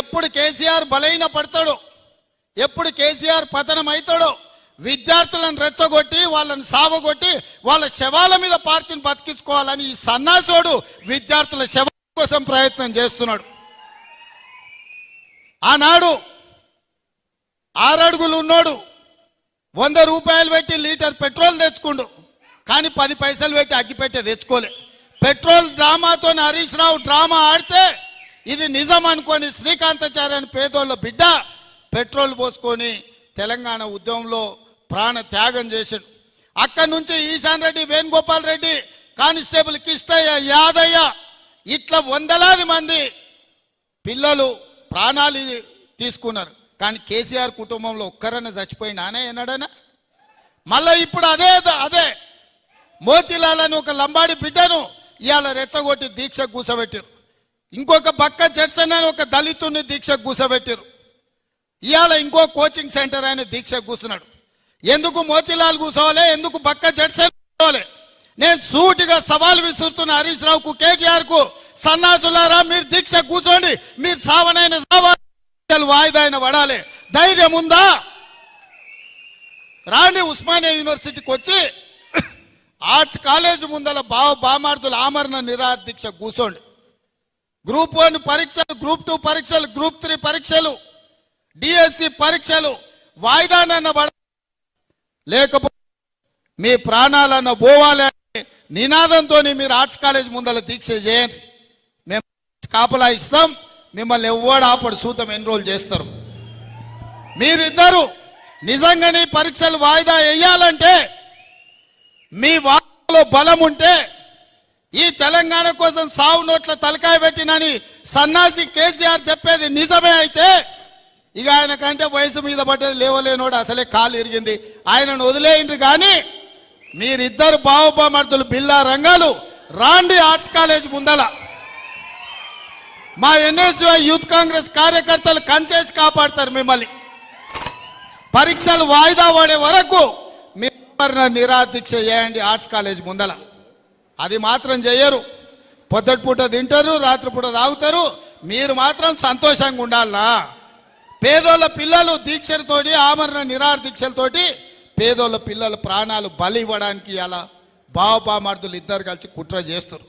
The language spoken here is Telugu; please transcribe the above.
ఎప్పుడు కేసీఆర్ బలైన పడతాడో ఎప్పుడు కేసీఆర్ పతనం అవుతాడో విద్యార్థులను రెచ్చగొట్టి వాళ్ళని సావగొట్టి వాళ్ళ శవాల మీద పార్టీని బతికించుకోవాలని ఈ సన్నాసోడు విద్యార్థుల శవాల కోసం ప్రయత్నం చేస్తున్నాడు. ఆనాడు ఆరడుగులు ఉన్నాడు వంద రూపాయలు పెట్టి లీటర్ పెట్రోల్ తెచ్చుకుండు కానీ పది పైసలు పెట్టి అగ్గిపెట్టే తెచ్చుకోలే. పెట్రోల్ డ్రామాతో హరీష్ రావు డ్రామా ఆడితే ఇది నిజం అనుకొని శ్రీకాంతాచార్య అని పేదోళ్ళ బిడ్డ పెట్రోల్ పోసుకొని తెలంగాణ ఉద్యమంలో ప్రాణ త్యాగం చేశాడు. అక్కడి నుంచి ఈశాన్ రెడ్డి వేణుగోపాల్ రెడ్డి కానిస్టేబుల్ కిష్టయ్య యాదయ్య ఇట్లా వందలాది మంది పిల్లలు ప్రాణాలు తీసుకున్నారు. కానీ కేసీఆర్ కుటుంబంలో ఒక్కరన్నా చచ్చిపోయినానే ఎన్నడనా మళ్ళీ ఇప్పుడు అదే అదే మోతిలాల్ అని ఒక లంబాడి బిడ్డను ఇవాళ రెచ్చగొట్టి దీక్ష కూసబెట్టారు ఇంకొక బక్క జడ్సన్ అని ఒక దళితుని దీక్ష కూసబెట్టారు ఇవాళ ఇంకో కోచింగ్ సెంటర్ ఆయన దీక్ష కూర్చున్నాడు ఎందుకు మోతిలాల్ కూర్చోవాలి ఎందుకు బక్క జడ్సన్ కూర్చోవాలి నేను సూటిగా సవాల్ విసురుతున్న హరీష్ రావుకు కేటీఆర్కు సన్నాసులారా మీరు దీక్ష కూర్చోండి. మీరు సావనైన సావాలి వాయిదా అయిన పడాలి. ధైర్యం ఉందా? రాండి ఉస్మానియా యూనివర్సిటీకి వచ్చి ఆర్ట్స్ కాలేజ్ ముందల బావ బామార్దుల ఆమరణ నిరాహార దీక్ష కూర్చోండి. గ్రూప్ వన్ పరీక్షలు గ్రూప్ టూ పరీక్షలు గ్రూప్ త్రీ పరీక్షలు డిఎస్సి పరీక్షలు వాయిదానన్న పడ లేకపోతే మీ ప్రాణాలన్న పోవాలి అనే నినాదంతో మీరు ఆర్ట్స్ కాలేజ్ ముందర దీక్ష చేయండి. మేము కాపలా ఇస్తాం. మిమ్మల్ని ఎవ్వడు ఆపడు. సూతం ఎన్రోల్ చేస్తారు? మీరిద్దరు నిజంగానే పరీక్షలు వాయిదా వేయాలంటే మీ వాళ్ళలో బలం ఉంటే ఈ తెలంగాణ కోసం సావు నోట్ల తలకాయ పెట్టినని సన్నాసి కేసీఆర్ చెప్పేది నిజమే అయితే ఇక ఆయన కంటే వయసు మీద పడ్డది లేవలేనోడు అసలే కాలు ఇరిగింది. ఆయనను వదిలేయండి కానీ మీరిద్దరు బావబామర్దులు బిల్లా రంగాలు రాండి ఆర్ట్స్ కాలేజ్ ముందల. మా ఎన్ఎస్యు యూత్ కాంగ్రెస్ కార్యకర్తలు కంచేసి కాపాడతారు మిమ్మల్ని. పరీక్షలు వాయిదా పడే వరకు మీరు నిరాదీక్ష చేయండి ఆర్ట్స్ కాలేజ్ ముందల. అది మాత్రం చేయరు పొద్దుటిపూట తింటారు రాత్రిపూట తాగుతారు. మీరు మాత్రం సంతోషంగా ఉండాలా పేదోళ్ళ పిల్లలు దీక్షలతోటి ఆమరణ నిరాహార దీక్షలతోటి పేదోళ్ళ పిల్లల ప్రాణాలు బలి ఇవ్వడానికి అలా బావబామర్దులు ఇద్దరు కలిసి కుట్ర చేస్తారు